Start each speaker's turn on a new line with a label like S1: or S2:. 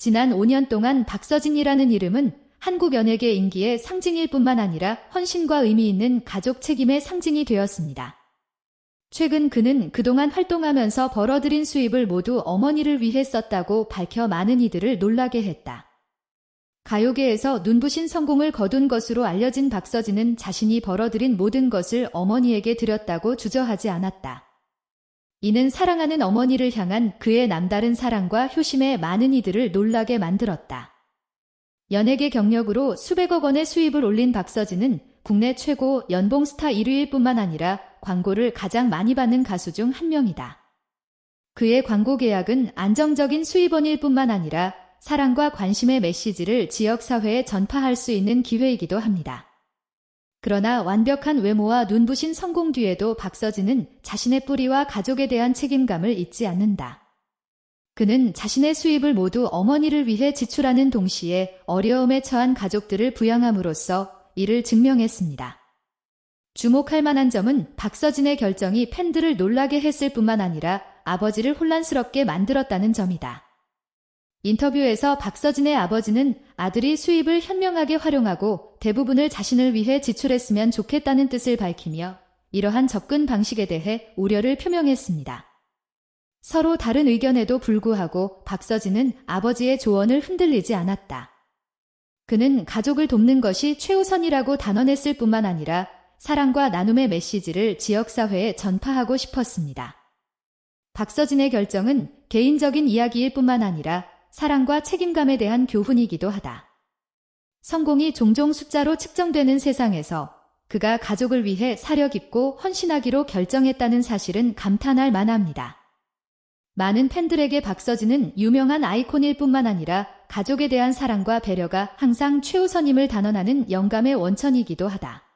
S1: 지난 5년 동안 박서진이라는 이름은 한국 연예계 인기의 상징일 뿐만 아니라 헌신과 의미 있는 가족 책임의 상징이 되었습니다. 최근 그는 그동안 활동하면서 벌어들인 수입을 모두 어머니를 위해 썼다고 밝혀 많은 이들을 놀라게 했다. 가요계에서 눈부신 성공을 거둔 것으로 알려진 박서진은 자신이 벌어들인 모든 것을 어머니에게 드렸다고 주저하지 않았다. 이는 사랑하는 어머니를 향한 그의 남다른 사랑과 효심에 많은 이들을 놀라게 만들었다. 연예계 경력으로 수백억 원의 수입을 올린 박서진은 국내 최고 연봉 스타 1위일 뿐만 아니라 광고를 가장 많이 받는 가수 중 한 명이다. 그의 광고 계약은 안정적인 수입원일 뿐만 아니라 사랑과 관심의 메시지를 지역사회에 전파할 수 있는 기회이기도 합니다. 그러나 완벽한 외모와 눈부신 성공 뒤에도 박서진은 자신의 뿌리와 가족에 대한 책임감을 잊지 않는다. 그는 자신의 수입을 모두 어머니를 위해 지출하는 동시에 어려움에 처한 가족들을 부양함으로써 이를 증명했습니다. 주목할 만한 점은 박서진의 결정이 팬들을 놀라게 했을 뿐만 아니라 아버지를 혼란스럽게 만들었다는 점이다. 인터뷰에서 박서진의 아버지는 아들이 수입을 현명하게 활용하고 대부분을 자신을 위해 지출했으면 좋겠다는 뜻을 밝히며 이러한 접근 방식에 대해 우려를 표명했습니다. 서로 다른 의견에도 불구하고 박서진은 아버지의 조언을 흔들리지 않았다. 그는 가족을 돕는 것이 최우선이라고 단언했을 뿐만 아니라 사랑과 나눔의 메시지를 지역사회에 전파하고 싶었습니다. 박서진의 결정은 개인적인 이야기일 뿐만 아니라 사랑과 책임감에 대한 교훈이기도 하다. 성공이 종종 숫자로 측정되는 세상에서 그가 가족을 위해 사려 깊고 헌신하기로 결정했다는 사실은 감탄할 만합니다. 많은 팬들에게 박서진은 유명한 아이콘일 뿐만 아니라 가족에 대한 사랑과 배려가 항상 최우선임을 단언하는 영감의 원천이기도 하다.